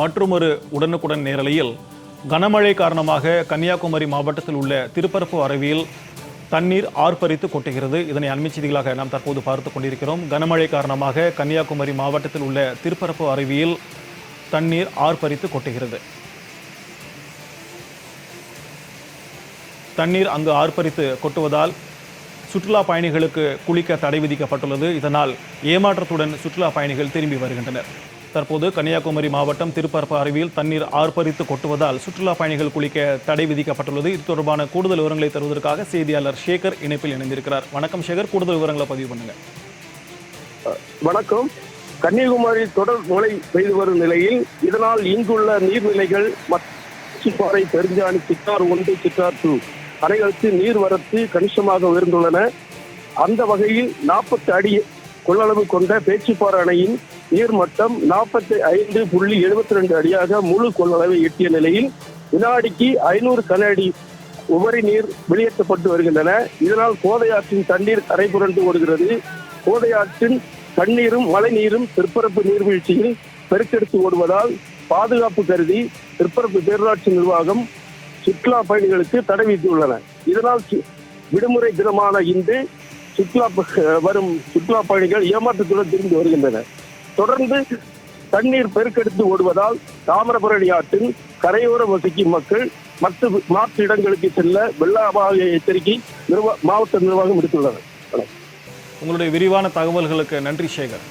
மற்றொரு உடனுக்குடன் நேரலையில் கனமழை காரணமாக கன்னியாகுமரி மாவட்டத்தில் உள்ள திருப்பரப்பு அருவியில் தண்ணீர் ஆர்ப்பரித்து கொட்டுகிறது. இதனை அண்மை செய்திகளாக நாம் தற்போது பார்த்து கொண்டிருக்கிறோம். கனமழை காரணமாக கன்னியாகுமரி மாவட்டத்தில் உள்ள திருப்பரப்பு அருவியில் தண்ணீர் ஆர்ப்பரித்து கொட்டுகிறது. தண்ணீர் அங்கு ஆர்ப்பரித்து கொட்டுவதால் சுற்றுலா பயணிகளுக்கு குளிக்க தடை விதிக்கப்பட்டுள்ளது. இதனால் ஏமாற்றத்துடன் சுற்றுலா பயணிகள் திரும்பி வருகின்றனர். தற்போது கன்னியாகுமரி மாவட்டம் திருப்பரப்பு அருவியில் தண்ணீர் ஆர்ப்பரித்து கொட்டுவதால் சுற்றுலா பயணிகள் குளிக்க தடை விதிக்கப்பட்டுள்ளது. இது தொடர்பான கூடுதல் விவரங்களை தருவதற்காக செய்தியாளர் சேகர் இணைப்பில் இணைந்திருக்கிறார். வணக்கம் சேகர். கூடுதல் விவரங்களை பதிவு பண்ணுங்க. வணக்கம். கன்னியாகுமரி தொடர் மழை பெய்து வரும் நிலையில் இதனால் இங்குள்ள நீர்நிலைகள் பாறை பெருஞ்சாணி சித்தார் ஒன்று சித்தார் டூ. அணைகளுக்கு நீர்வரத்து கணிசமாக உயர்ந்துள்ளன. அந்த வகையில் நாற்பத்தி அடி கொள்ளளவு கொண்ட பேச்சுப்பாறை அணையின் நீர்மட்டம் நாற்பத்தி ஐந்து புள்ளி எழுபத்தி ரெண்டு அடியாக முழு கொள்ளளவை எட்டிய நிலையில் வினாடிக்கு ஐநூறு கன அடி உபரி நீர் வெளியேற்றப்பட்டு வருகின்றன. இதனால் கோதையாற்றின் தண்ணீர் கரை புரண்டு ஓடுகிறது. கோதையாற்றின் தண்ணீரும் மழை நீரும் திருப்பரப்பு நீர்வீழ்ச்சியில் பெருக்கெடுத்து ஓடுவதால் பாதுகாப்பு கருதி திருப்பரப்பு பேரூராட்சி நிர்வாகம் சுற்றுலா பயணிகளுக்கு தடை விதித்துள்ளன. இதனால் விடுமுறை தினமான இன்று சுற்றுலா வரும் சுற்றுலா பயணிகள் ஏமாற்றத்துடன் திரும்பி வருகின்றனர். தொடர்ந்து தண்ணீர் பெருக்கெடுத்து ஓடுவதால் தாமிரபரணி ஆற்றின் கரையோர வசிக்கும் மக்கள் மற்ற மாற்று இடங்களுக்கு செல்ல வெள்ள அபாய எச்சரிக்கை மாவட்ட நிர்வாகம் விடுத்துள்ளனர் உங்களுடைய விரிவான தகவல்களுக்கு நன்றி சேகர்.